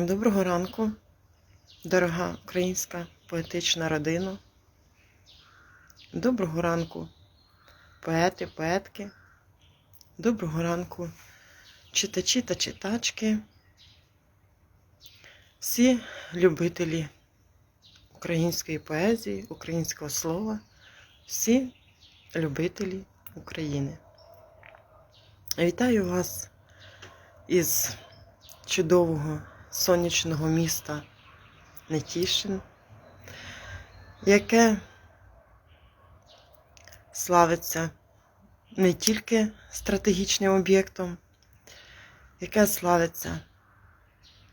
Доброго ранку, дорога українська поетична родина. Доброго ранку, поети, поетки. Доброго ранку, читачі та читачки. Всі любителі української поезії, українського слова, всі любителі України. Вітаю вас із чудового сонячного міста Нетішин, яке славиться не тільки стратегічним об'єктом, яке славиться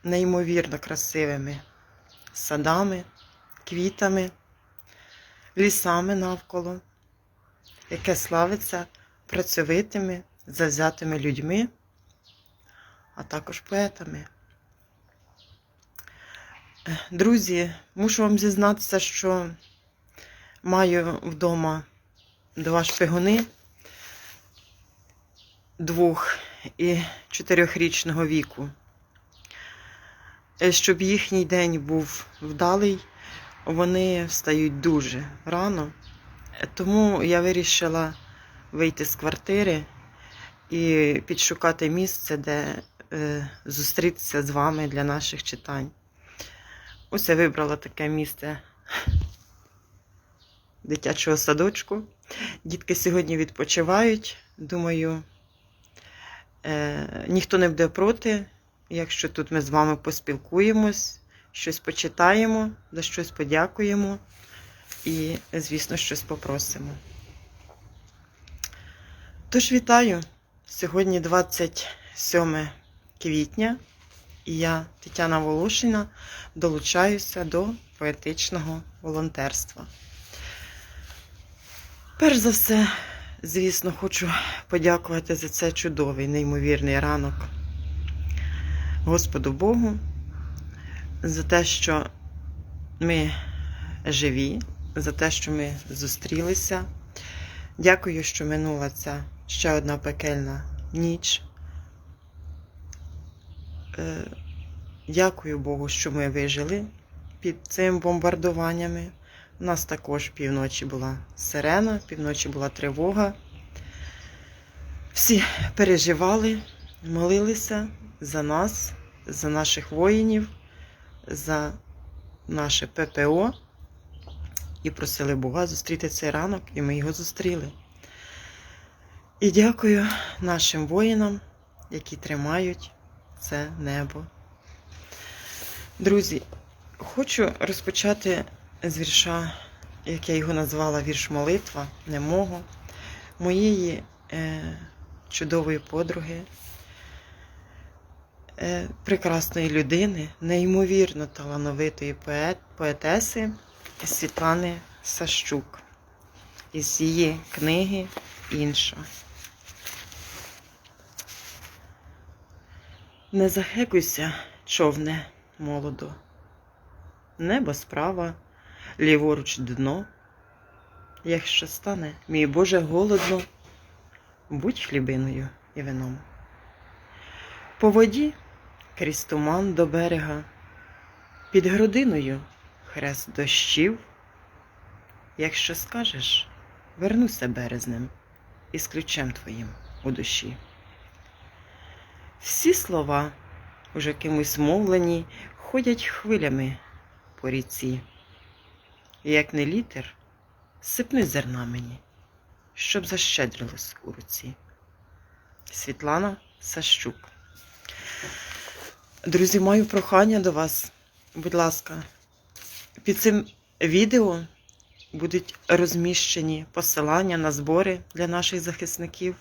неймовірно красивими садами, квітами, лісами навколо, яке славиться працьовитими, завзятими людьми, а також поетами. Друзі, мушу вам зізнатися, що маю вдома два шпигуни двох і чотирьохрічного віку. Е, Щоб їхній день був вдалий, вони встають дуже рано. Е, Тому я вирішила вийти з квартири і підшукати місце, де е, зустрітися з вами для наших читань. Ось я вибрала таке місце дитячого садочку. Дітки сьогодні відпочивають. Думаю, е, ніхто не буде проти, якщо тут ми з вами поспілкуємось, щось почитаємо, за щось подякуємо і, звісно, щось попросимо. Тож вітаю! Сьогодні 27 квітня. І я, Тетяна Волошина, долучаюся до поетичного волонтерства. Перш за все, звісно, хочу подякувати за цей чудовий, неймовірний ранок Господу Богу, за те, що ми живі, за те, що ми зустрілися. Дякую, що минула ця ще одна пекельна ніч. Е, Дякую Богу, що ми вижили під цими бомбардуваннями. У нас також півночі була сирена, півночі була тривога. Всі переживали, молилися за нас, за наших воїнів, за наше ППО і просили Бога зустріти цей ранок, і ми його зустріли. І дякую нашим воїнам, які тримають це небо. Друзі, хочу розпочати з вірша, як я його назвала, вірш молитва, не мого, моєї е, чудової подруги, е, прекрасної людини, неймовірно талановитої поет, поетеси Світлани Сащук із її книги Інша. Не захекуйся, човне молодо, небо справа, ліворуч дно. Якщо стане, мій Боже, голодно, будь хлібиною і вином. По воді крізь туман до берега, під грудиною хрест дощів. Якщо скажеш, вернуся березнем із ключем твоїм у душі. Всі слова, уже кимось мовлені, ходять хвилями по ріці. Як не літер, сипни зерна мені, щоб защедрилось у руці. Світлана Сащук. Друзі, маю прохання до вас. Будь ласка, під цим відео будуть розміщені посилання на збори для наших захисників.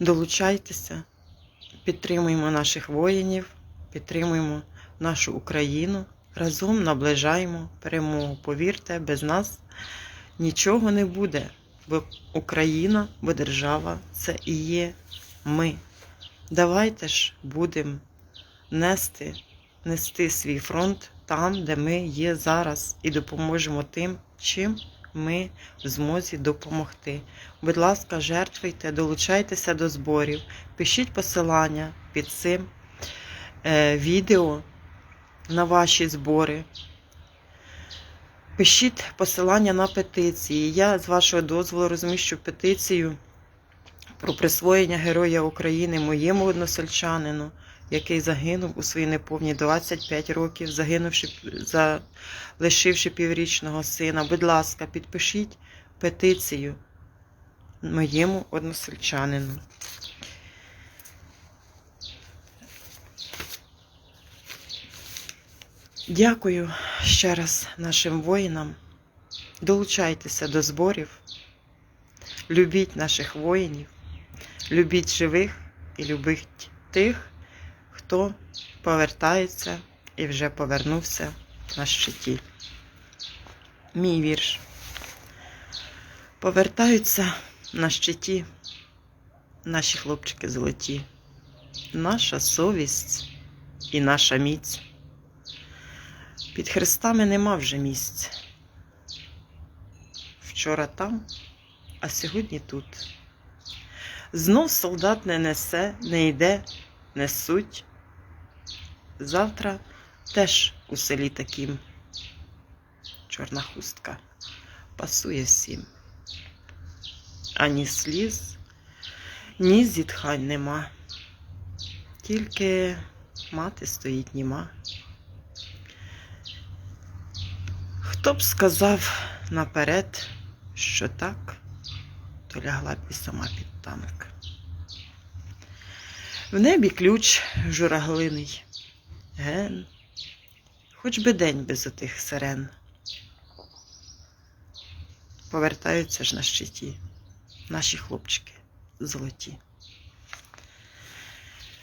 Долучайтеся, підтримуємо наших воїнів, підтримуємо нашу Україну. Разом наближаємо перемогу. Повірте, без нас нічого не буде, бо Україна, бо держава це і є ми. Давайте ж будемо нести, нести свій фронт там, де ми є зараз, і допоможемо тим, чим ми в змозі допомогти. Будь ласка, жертвуйте, долучайтеся до зборів, пишіть посилання під цим е, відео на ваші збори. Пишіть посилання на петиції. Я з вашого дозволу розміщу петицію про присвоєння Героя України моєму односельчанину, який загинув у свої неповні 25 років, загинувши, залишивши піврічного сина. Будь ласка, підпишіть петицію моєму односельчанину. Дякую ще раз нашим воїнам. Долучайтеся до зборів. Любіть наших воїнів, любіть живих і любіть тих, хто повертається і вже повернувся на щиті. Мій вірш. Повертаються на щиті наші хлопчики золоті, наша совість і наша міць. Під хрестами нема вже місць. Вчора там, а сьогодні тут. Знов солдат не несе, не йде, несуть. Завтра теж у селі таким. Чорна хустка пасує всім. Ані сліз, ні зітхань нема. Тільки мати стоїть німа. Хто б сказав наперед, що так, то лягла б і сама під танк. В небі ключ жураглиний, ген, хоч би день без отих сирен. Повертаються ж на щиті наші хлопчики золоті.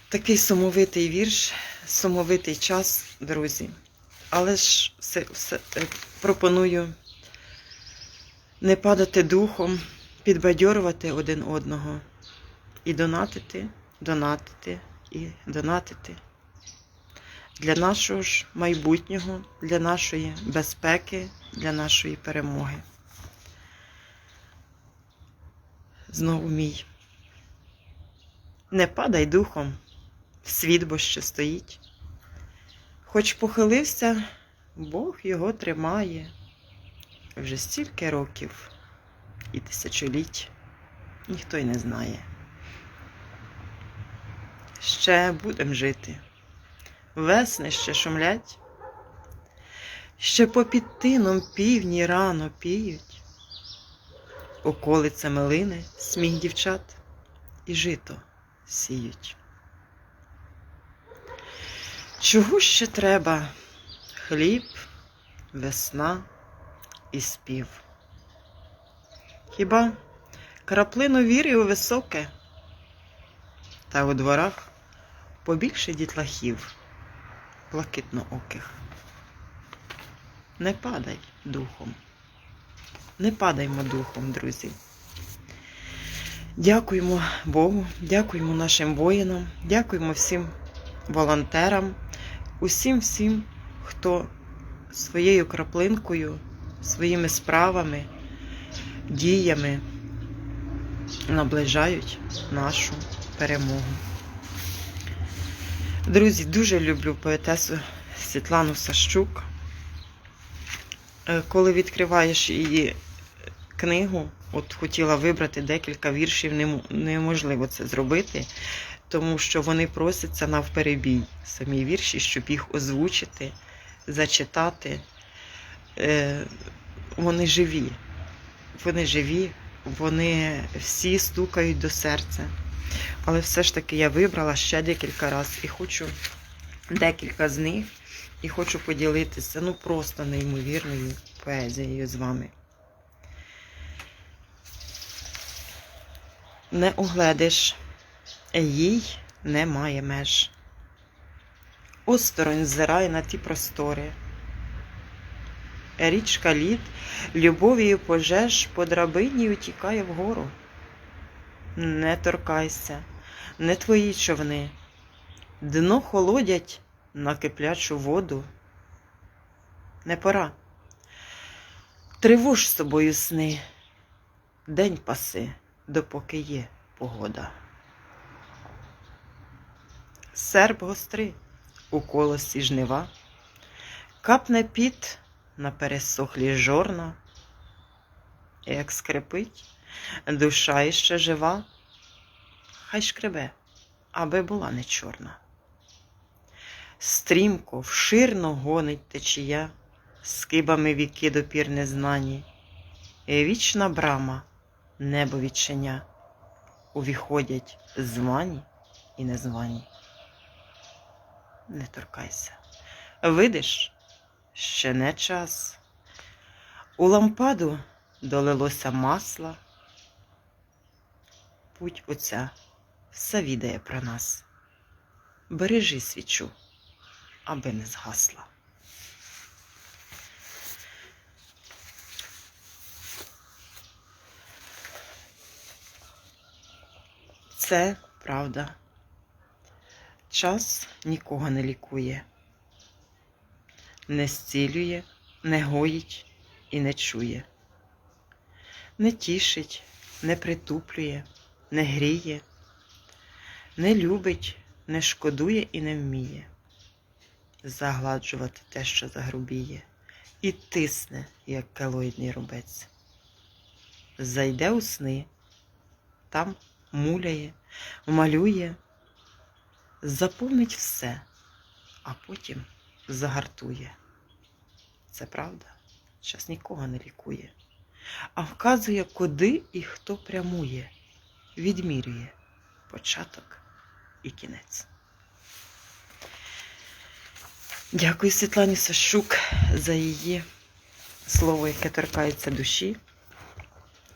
Такий сумовитий вірш, сумовитий час, друзі. Але ж все, все, е, пропоную не падати духом, підбадьорувати один одного і донатити, донатити і донатити для нашого ж майбутнього, для нашої безпеки, для нашої перемоги. Знову мій. Не падай духом, світ бо ще стоїть. Хоч похилився, Бог його тримає вже стільки років і тисячоліть ніхто й не знає. Ще будем жити, весни ще шумлять, ще попід тином півні рано піють, околиця милини, сміх дівчат і жито сіють. Чого ще треба? Хліб, весна і спів. Хіба краплину віри у високе, та у дворах побільше дітлахів, блакитнооких. Не падай духом, не падаймо духом, друзі. Дякуємо Богу, дякуємо нашим воїнам, дякуємо всім волонтерам, усім всім, хто своєю краплинкою, своїми справами, діями наближають нашу перемогу. Друзі, дуже люблю поетесу Світлану Сащук. Е, Коли відкриваєш її книгу, от хотіла вибрати декілька віршів, неможливо це зробити, тому що вони просяться навперебій самі вірші, щоб їх озвучити, зачитати. Е, Вони живі. Вони живі, вони всі стукають до серця. Але все ж таки я вибрала ще декілька разів і хочу декілька з них і хочу поділитися ну просто неймовірною поезією з вами. Не угледиш, їй немає меж. Осторонь зирай на ті простори. Річка лід любов'ю пожеж по драбині утікає вгору. Не торкайся, не твої човни, дно холодять на киплячу воду. Не пора. Тривож собою сни, день паси, допоки є погода. Серб гострий, у колосі жнива, капне піт на пересохлі жорна, як скрипить, душа іще жива, хай шкребе, аби була не чорна. Стрімко, вширно гонить течія, скибами віки допір незнані, і вічна брама, небо відчиня, увіходять звані і незвані. Не торкайся. Видиш, ще не час. У лампаду долилося масла. Путь оця все відає про нас. Бережи свічу, аби не згасла. Це правда. Час нікого не лікує, не зцілює, не гоїть і не чує, не тішить, не притуплює, не гріє, не любить, не шкодує і не вміє загладжувати те, що загрубіє, і тисне, як келоїдний рубець. Зайде у сни, там муляє, малює, заповнить все, а потім загартує. Це правда, час нікого не лікує, а вказує, куди і хто прямує, відмірює початок і кінець. Дякую Світлані Сашук за її слово, яке торкається душі.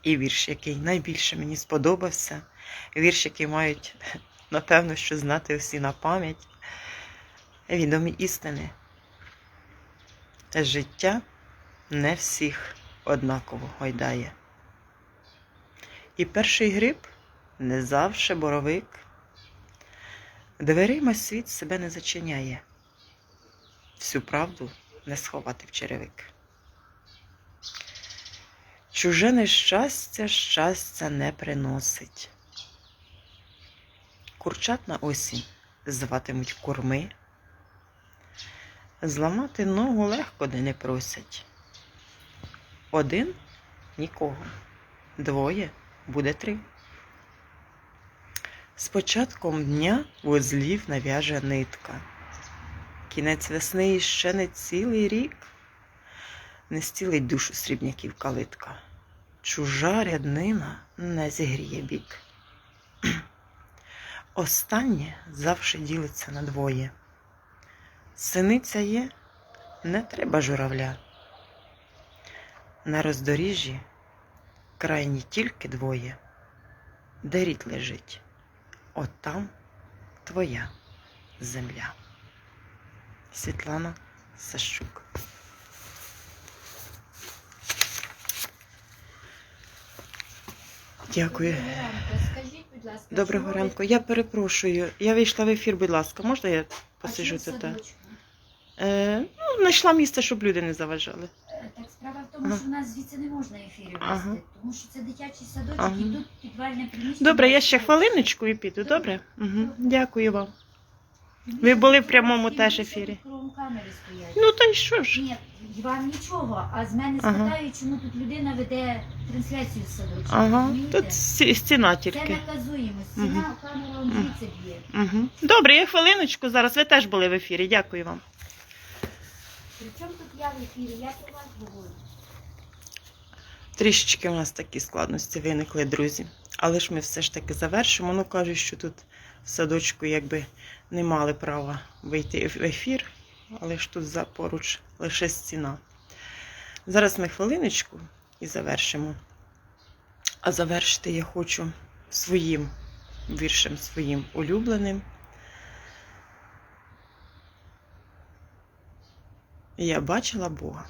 І вірш, який найбільше мені сподобався. Вірш, який мають, напевно, що знати всі на пам'ять. Відомі істини. Життя не всіх однаково гойдає. І перший гриб не завше боровик. Дверима світ себе не зачиняє. Всю правду не сховати в черевик. Чуже нещастя щастя не приносить. Курчат на осінь зватимуть корми. Зламати ногу легко де не просять. Один нікого, двоє буде три. З початком дня вузлів нав'яже нитка. Кінець весни іще не цілий рік не стілить душу срібняків калитка. Чужа ряднина не зігріє бік. Останнє завжди ділиться на двоє. Синиця є, не треба журавля. На роздоріжжі крайні тільки двоє, де рід лежить, от там твоя земля. Світлана Сащук. Дякую. Доброго ранку. Я перепрошую. Я вийшла в ефір, будь ласка, можна я посижу чому тут? Садочку? Ну, знайшла місце, щоб люди не заважали. Так справа в тому, Ага. що в нас звідси не можна ефірів вести, Ага. тому що це дитячий садочок Ага. і тут підвальне приміщення. Добре, я ще хвилиночку і піду, добре? Угу. Дякую вам. Ви були в прямому теж ефірі. камери стоять. Ну то й що ж? Ні, вам нічого, а з мене Ага. спитають, чому тут людина веде трансляцію з садочка. Ага, розумієте? тут стіна Це тільки. наказуємо. Стіна, камера он звідси б'є. Угу. Добре, я хвилиночку зараз. Ви теж були в ефірі. Дякую вам. При чому тут я в ефірі? Я про говорю. Трішечки у нас такі складності виникли, друзі. Але ж ми все ж таки завершимо. Ну кажуть, що тут в садочку якби не мали права вийти в ефір, але ж тут поруч лише стіна. Зараз ми хвилиночку і завершимо. А завершити я хочу своїм віршем, своїм улюбленим. Я бачила Бога.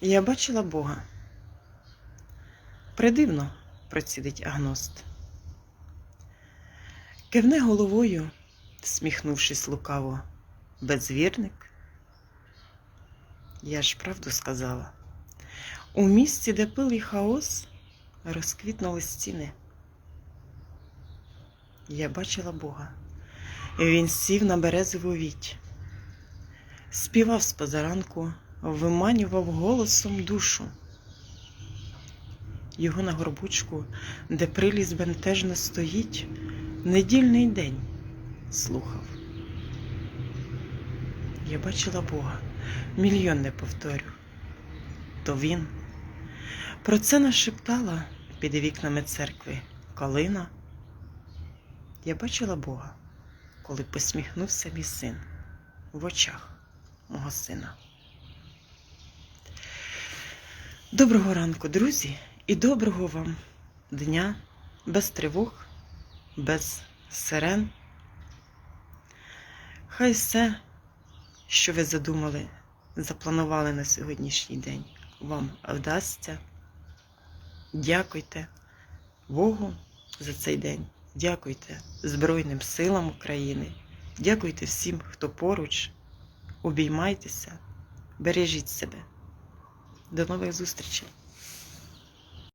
Я бачила Бога. Придивно процідить агност. Кивне головою, всміхнувшись лукаво, безвірник. Я ж правду сказала. У місці, де пилий хаос, розквітнули стіни. Я бачила Бога. І він сів на березову віть, співав з позаранку, виманював голосом душу. Його на горбучку, де приліз бентежно стоїть, недільний день слухав. Я бачила Бога, мільйон не повторю. То він про це нашептала під вікнами церкви Калина. Я бачила Бога, коли посміхнувся мій син в очах мого сина. Доброго ранку, друзі, і доброго вам дня без тривог, без сирен. Хай все, що ви задумали, запланували на сьогоднішній день, вам вдасться. Дякуйте Богу за цей день. Дякуйте Збройним силам України. Дякуйте всім, хто поруч. Обіймайтеся, бережіть себе. До нових зустрічей!